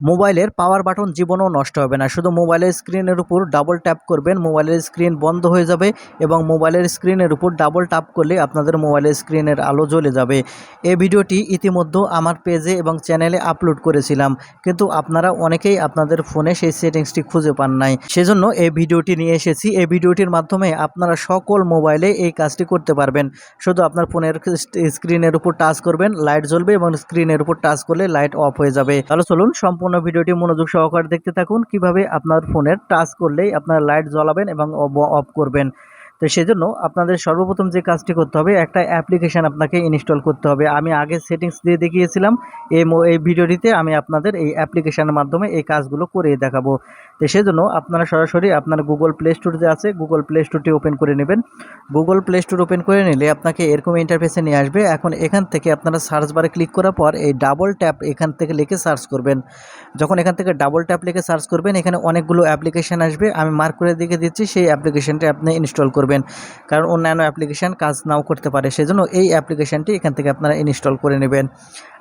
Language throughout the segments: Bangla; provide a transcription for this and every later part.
মোবাইলের পাওয়ার বাটন জীবনও নষ্ট হবে না। শুধু মোবাইলের স্ক্রিনের উপর ডাবল ট্যাপ করবেন, মোবাইলের স্ক্রিন বন্ধ হয়ে যাবে এবং মোবাইলের স্ক্রিনের উপর ডাবল ট্যাপ করলে আপনাদের মোবাইলের স্ক্রিনের আলো জ্বলে যাবে। এই ভিডিওটি ইতিমধ্যে আমার পেজে এবং চ্যানেলে আপলোড করেছিলাম, কিন্তু আপনারা অনেকেই আপনাদের ফোনে সেই সেটিংসটি খুঁজে পান নাই। সেজন্য এই ভিডিওটি নিয়ে এসেছি। এই ভিডিওটির মাধ্যমে আপনারা সকল মোবাইলে এই কাজটি করতে পারবেন। শুধু আপনার ফোনের স্ক্রিনের উপর টাচ করবেন লাইট জ্বলবে এবং স্ক্রিনের উপর টাচ করলে লাইট অফ হয়ে যাবে। তাহলে চলুন সম্পূর্ণ ভিডিওটি মনোযোগ সহকারে দেখতে থাকুন। কীভাবে আপনার ফোনের টাচ করলেই আপনার লাইট জ্বলাবেন এবং অফ করবেন। তো সেজন্য আপনাদের সর্বপ্রথম যে কাজটি করতে হবে, একটা অ্যাপ্লিকেশান আপনাকে ইনস্টল করতে হবে। আমি আগে সেটিংস দিয়ে দেখিয়েছিলাম, এই এই ভিডিওটিতে আমি আপনাদের এই অ্যাপ্লিকেশানের মাধ্যমে এই কাজগুলো করে দেখাবো। তো সেজন্য আপনারা সরাসরি আপনার গুগল প্লে স্টোর যে আছে গুগল প্লে স্টোরটি ওপেন করে নেবেন। গুগল প্লে স্টোর ওপেন করে নিলে আপনাকে এরকম ইন্টারফেসে নিয়ে আসবে। এখন এখান থেকে আপনারা সার্চ বারে ক্লিক করার পর এই ডাবল ট্যাপ এখান থেকে লিখে সার্চ করবেন। যখন এখান থেকে ডাবল ট্যাপ লিখে সার্চ করবেন, এখানে অনেকগুলো অ্যাপ্লিকেশান আসবে। আমি মার্ক করে দিকে দিচ্ছি, সেই অ্যাপ্লিকেশানটি আপনি ইনস্টল করবেন। কারণ অন্যান্য অ্যাপ্লিকেশান কাজ নাও করতে পারে, সেজন্য এই অ্যাপ্লিকেশানটি এখান থেকে আপনারা ইনস্টল করে নেবেন।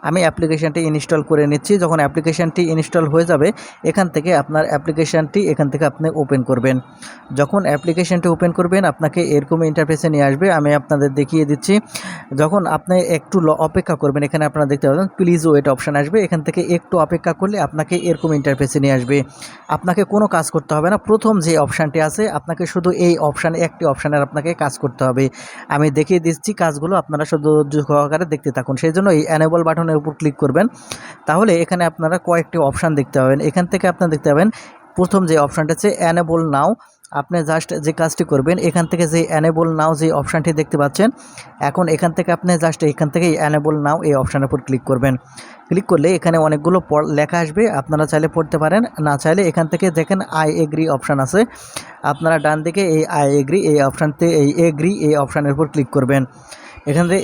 আমি অ্যাপ্লিকেশানটি ইনস্টল করে নিচ্ছি, যখন অ্যাপ্লিকেশানটি ইনস্টল হয়ে যাবে, এখান থেকে আপনার অ্যাপ্লিকেশানটি এখান থেকে আপনি ওপেন করবেন। যখন অ্যাপ্লিকেশানটি ওপেন করবেন, আপনাকে এরকম ইন্টারফেসে নিয়ে আসবে, আমি আপনাদের দেখিয়ে দিচ্ছি। যখন আপনি একটু অপেক্ষা করবেন, এখানে আপনারা দেখতে পাবেন প্লিজ ওয়েট অপশান আসবে, এখান থেকে একটু অপেক্ষা করলে আপনাকে এরকম ইন্টারফেসে নিয়ে আসবে। আপনাকে কোনো কাজ করতে হবে না, প্রথম যে অপশানটি আছে, আপনাকে শুধু এই অপশান একটি অপশানের আপনাকে কাজ করতে হবে। আমি দেখিয়ে দিচ্ছি কাজগুলো, আপনারা শুধু সহকারে দেখতে থাকুন। সেই জন্য এই অ্যানেবল বাটনের উপর ক্লিক করবেন। তাহলে এখানে আপনারা কয়েকটি অপশান দেখতে পাবেন। এখান থেকে আপনারা দেখতে পাবেন প্রথম যে অপশানটা হচ্ছে অ্যানেবল নাও আপনি জাস্ট যে কাজটি করবেন, এখান থেকে যে অ্যানেবল নাও যে অপশানটি দেখতে পাচ্ছেন, এখন এখান থেকে আপনি জাস্ট এখান থেকে অ্যানেবল নাও এই অপশানের উপর ক্লিক করবেন। ক্লিক করলে এখানে অনেকগুলো লেখা আসবে, আপনারা চাইলে পড়তে পারেন, না চাইলে এখান থেকে দেখেন আই এগ্রি অপশান আছে, আপনারা ডান দিকে এই আই এগ্রি এই অপশানতে এই এগ্রি এই অপশানের উপর ক্লিক করবেন। এখান থেকে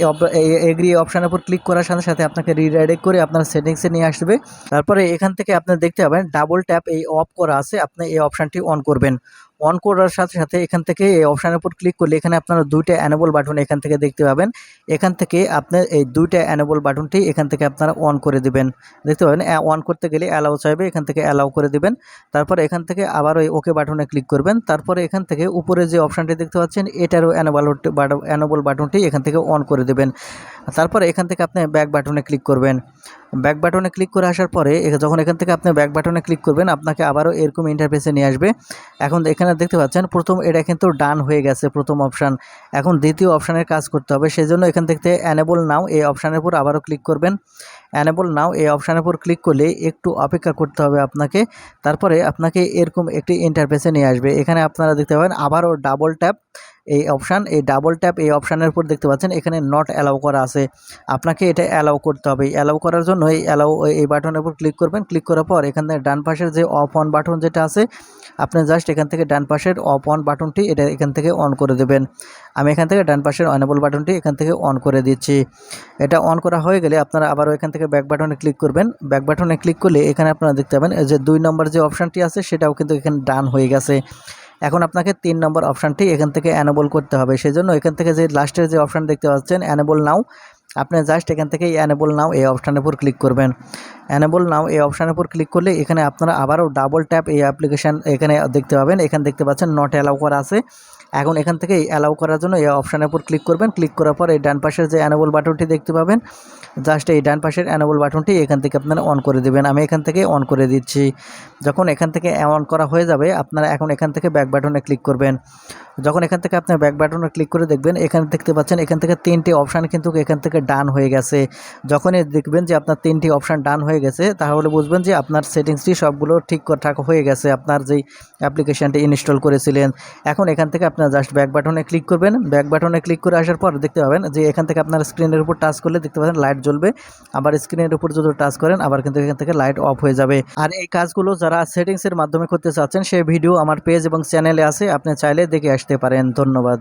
এগ্রি অপশানের উপর ক্লিক করার সাথে সাথে আপনাকে রিডাইরেক্ট করে আপনার সেটিংসে নিয়ে আসবে। তারপরে এখান থেকে আপনি দেখতে পাবেন ডাবল ট্যাপ এই অফ করা আছে। আপনি এই অপশানটি অন করবেন। অন করার সাথে সাথে এখান থেকে এই অপশানের উপর ক্লিক করলে এখানে আপনারা দুইটা অ্যানেবল বাটন এখান থেকে দেখতে পাবেন। এখান থেকে আপনার এই দুইটা অ্যানেবল বাটনটি এখান থেকে আপনারা অন করে দিবেন। দেখতে পাবেন অন করতে গেলে অ্যালাউ চাইবে, এখান থেকে অ্যালাউ করে দিবেন। তারপর এখান থেকে আবার ওই ওকে বাটনে ক্লিক করবেন। তারপরে এখান থেকে উপরে যে অপশানটি দেখতে পাচ্ছেন, এটারও অ্যানেবল অ্যানেবল বাটনটি এখান থেকে অন করে দেবেন। তারপরে এখান থেকে আপনি ব্যাক বাটনে ক্লিক করবেন। ব্যাক বাটনে ক্লিক করে আসার পরে যখন এখান থেকে আপনি ব্যাক বাটনে ক্লিক করবেন, আপনাকে আবারও এরকম ইন্টারফেসে নিয়ে আসবে। এখন এখানে দেখতে পাচ্ছেন, প্রথম এটা কিন্তু ডান হয়ে গেছে প্রথম অপশান এখন দ্বিতীয় অপশানের কাজ করতে হবে, সেজন্য এখান থেকে অ্যানেবল নাও এই অপশানের উপর আবারও ক্লিক করবেন। অ্যানেবল নাও এই অপশানের উপর ক্লিক করলে একটু অপেক্ষা করতে হবে আপনাকে। তারপরে আপনাকে এরকম একটি ইন্টারফেসে নিয়ে আসবে। এখানে আপনারা দেখতে পাবেন, আবারও ডাবল ট্যাপ এই অপশান এই ডাবল ট্যাপ এই অপশানের উপর দেখতে পাচ্ছেন, এখানে নট অ্যালাউ করা আছে। আপনাকে এটা অ্যালাউ করতে হবে। অ্যালাউ করার জন্য এই অ্যালাউ এই বাটনের উপর ক্লিক করবেন। ক্লিক করার পর এখান থেকে ডান পাশের যে অফ অন বাটন যেটা আছে, আপনি জাস্ট এখান থেকে ডান পাশের অফ অন বাটনটি এটা এখান থেকে অন করে দেবেন। আমি এখান থেকে ডান পাশের অনেবল বাটনটি এখান থেকে অন করে দিচ্ছি। এটা অন করা হয়ে গেলে আপনারা আবারও এখান থেকে ব্যাক বাটনে ক্লিক করবেন। ব্যাক বাটনে ক্লিক করলে এখানে আপনারা দেখতে পাবেন যে দুই নম্বর যে অপশানটি আছে, সেটাও কিন্তু এখানে ডান হয়ে গেছে। এখন আপনাকে তিন নম্বর অপশানটি এখান থেকে অ্যানেবল করতে হবে। সেই জন্য এখান থেকে যে লাস্টের যে অপশান দেখতে পাচ্ছেন অ্যানেবল নাও আপনি জাস্ট এখান থেকে অ্যানেবল নাও এই অপশানের উপর ক্লিক করবেন। অ্যানেবল নাও এই অপশানের উপর ক্লিক করলে এখানে আপনারা আবারও ডাবল ট্যাপ এই অ্যাপ্লিকেশান এখানে দেখতে পাবেন। এখানে দেখতে পাচ্ছেন নট অ্যালাউ করা আছে। এখন এখান থেকে অ্যালাউ করার জন্য এই অপশানের উপর ক্লিক করবেন। ক্লিক করার পর এই ডান পাশের যে অ্যানেবল বাটনটি দেখতে পাবেন জাস্ট এই ডান পাশের অ্যানেবল বাটনটি এখান থেকে আপনারা অন করে দেবেন। আমি এখান থেকে অন করে দিচ্ছি। যখন এখান থেকে অন করা হয়ে যাবে, আপনারা এখন এখান থেকে ব্যাক বাটনে ক্লিক করবেন। যখন এখান থেকে আপনার ব্যাক বাটনে ক্লিক করে দেখবেন, এখানে দেখতে পাচ্ছেন, এখান থেকে তিনটি অপশান কিন্তু এখান থেকে ডান হয়ে গেছে। যখনই দেখবেন যে আপনার তিনটি অপশান ডান হয়ে গেছে, তাহলে বুঝবেন যে আপনার সেটিংসটি সবগুলো ঠিকঠাক হয়ে গেছে, আপনার যেই অ্যাপ্লিকেশানটি ইনস্টল করেছিলেন। এখন এখান থেকে আপনার জাস্ট ব্যাক বাটনে ক্লিক করবেন। ব্যাক বাটনে ক্লিক করে আসার পর দেখতে পাবেন যে এখান থেকে আপনার স্ক্রিনের উপর টাচ করলে দেখতে পাবেন লাইট জ্বলবে। আবার স্ক্রিনের উপর যদি টাচ করেন, আবার কিন্তু এখান থেকে লাইট অফ হয়ে যাবে। আর এই কাজগুলো যারা সেটিংসের মাধ্যমে করতে চাচ্ছেন, সেই ভিডিও আমার পেজ এবং চ্যানেলে আছে। আপনি চাইলে দেখে আসতে পারেন ধন্যবাদ।